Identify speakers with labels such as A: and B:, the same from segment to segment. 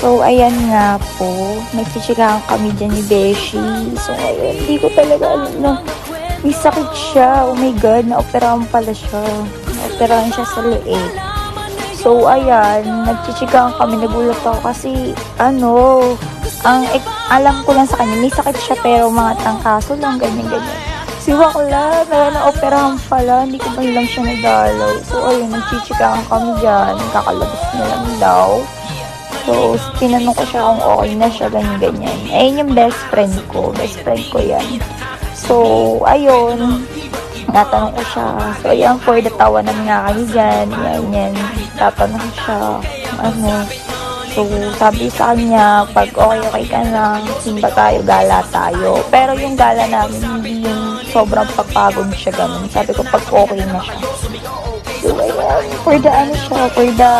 A: So, ayan nga po. Nagchichikahan kami dyan ni Beshi. So, ayun. Hindi ko talaga alam na may sakit siya. Oh my God. Naoperahan pala siya. Naoperahan siya sa leeg. So, ayan. Nagchichikahan kami. Nagulat ako kasi, ano, ang alam ko lang sa kanya, may sakit siya pero mga tangkaso lang, ganyan-ganyan. Si Wakla, na naoperahan pala, hindi ko ba lang siya nadalaw. So, ayun, nagchichikahan kami dyan. Kakalabas na lang daw. So, tinanong ko siya kung okay na siya, ganyan-ganyan. Ayun yung best friend ko. Best friend ko yan. So, ayun. Natanong ko siya. So, ayan, for the tawanan nga kami dyan. Yan, yan. Tatanong siya. Ano. So, sabi sa kanya, pag okay-okay ka na, simba tayo, gala tayo. Pero yung gala namin, hindi yung sobrang pagpagod siya ganun. Sabi ko, pag okay na siya. So, ayan, for the ano siya, for the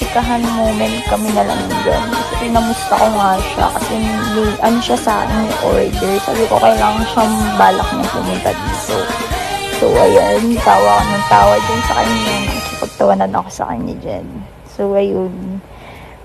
A: chikahan moment kami na lang dyan. Kasi pinamusta ko nga siya kasi may, ano siya sa akin order. Sabi ko, kailangan siyang balak niya pumunta dito. So, ayan, tawa ko ng tawa dyan sa kanya. Nakikipagtawanan ako sa kanya dyan. So, ayun.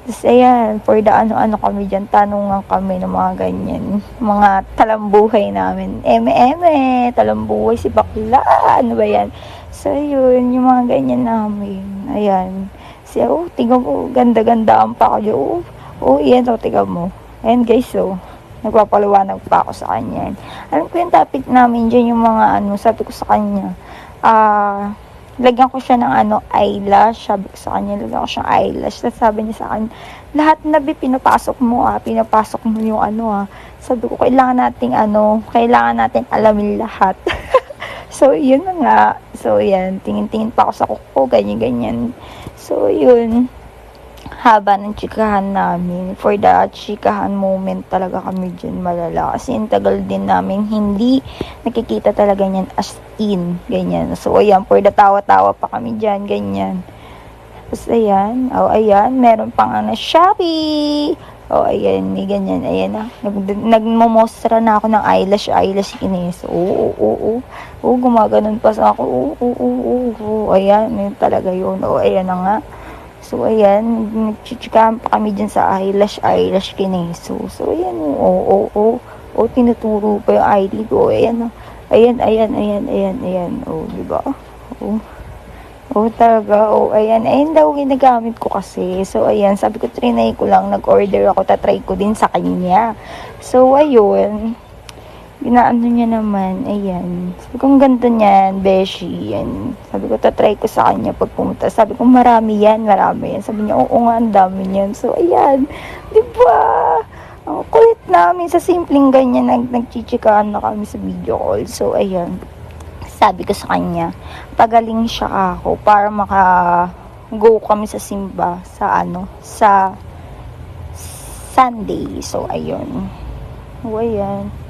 A: Tapos, ayan, for the ano-ano kami dyan, tanungan kami ng mga ganyan. Mga talambuhay namin. Eme-eme, talambuhay si bakla. Ano ba yan? So, yun, yung mga ganyan namin. Ayan. Siya, oh, tingnan mo, ganda-ganda ang pa ko. Oh, oh, iyan, oh, tingnan mo. Ayan, guys, oh. Nagpapaliwanag pa ako sa kanya. Alam ko yung topic namin dyan, yung mga ano, sabi ko sa kanya, ah, lagyan ko siya ng ano, eyelash. Sabi ko sa kanya, lagyan ko siya eyelash. Tapos sabi niya sa akin, lahat na bi pinapasok mo ah, pinapasok mo yung ano ah. Sabi ko, kailangan nating ano, kailangan natin alamin lahat. so, yun na nga. So, yan, tingin-tingin pa ako sa kuko, ganyan-ganyan. So, yun haba ng chikahan namin. For the chikahan moment talaga kami dyan malala. Kasi yung tagal din namin hindi nakikita talaga niyan as in. Ganyan. So, ayan, for the tawa-tawa pa kami dyan. Ganyan. Tapos, ayan. Oh, ayan. Meron pang ano, Shopee! Oh, ayan. May ganyan. Ayan na. Nag, nagmomostra na ako ng eyelash. Eyelash kinis. Oo, oo, oo. Oo, gumaganon pa sa ako. Oo, oo, oo, oo. Ayan. Yun talaga yun. Oo, ayan na nga. So, ayan, nagchichikahan pa kami dyan sa eyelash, eyelash kineso. So, ayan, oo, oo, oo, oo, tinuturo pa yung ID ko. Ayan, oh. ayan, ayan, ayan, ayan, ayan, oh, di ba? Oo, oo, talaga, oh, ayan, ayan daw ginagamit ko kasi. So, ayan, sabi ko, trinay ko lang, nag-order ako, tatry ko din sa kanya. So, ayun, Ginaano niya naman, ayan. Sabi ko, ganda niyan, Beshi, yan. Sabi ko, tatry ko sa kanya pag pumunta. Sabi ko, marami yan, marami yan. Sabi niya, oo nga, ang dami niyan. So, ayan, di ba? Ang kulit namin sa simpleng ganyan, nag nagchichikahan na kami sa video call. So, ayan. Sabi ko sa kanya, pagaling siya ako para maka go kami sa simba sa ano, sa Sunday. So, ayun. O, ayan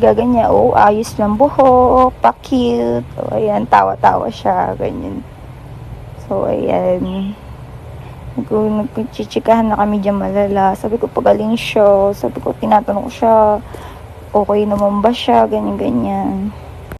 A: gaganya, oh, ayos lang buhok, pa-cute, oh, ayan, tawa-tawa siya, ganyan. So, ayan, nag nagchichikahan na kami dyan malala, sabi ko, pagaling siya, sabi ko, tinatanong ko siya, okay naman ba siya, ganyan-ganyan.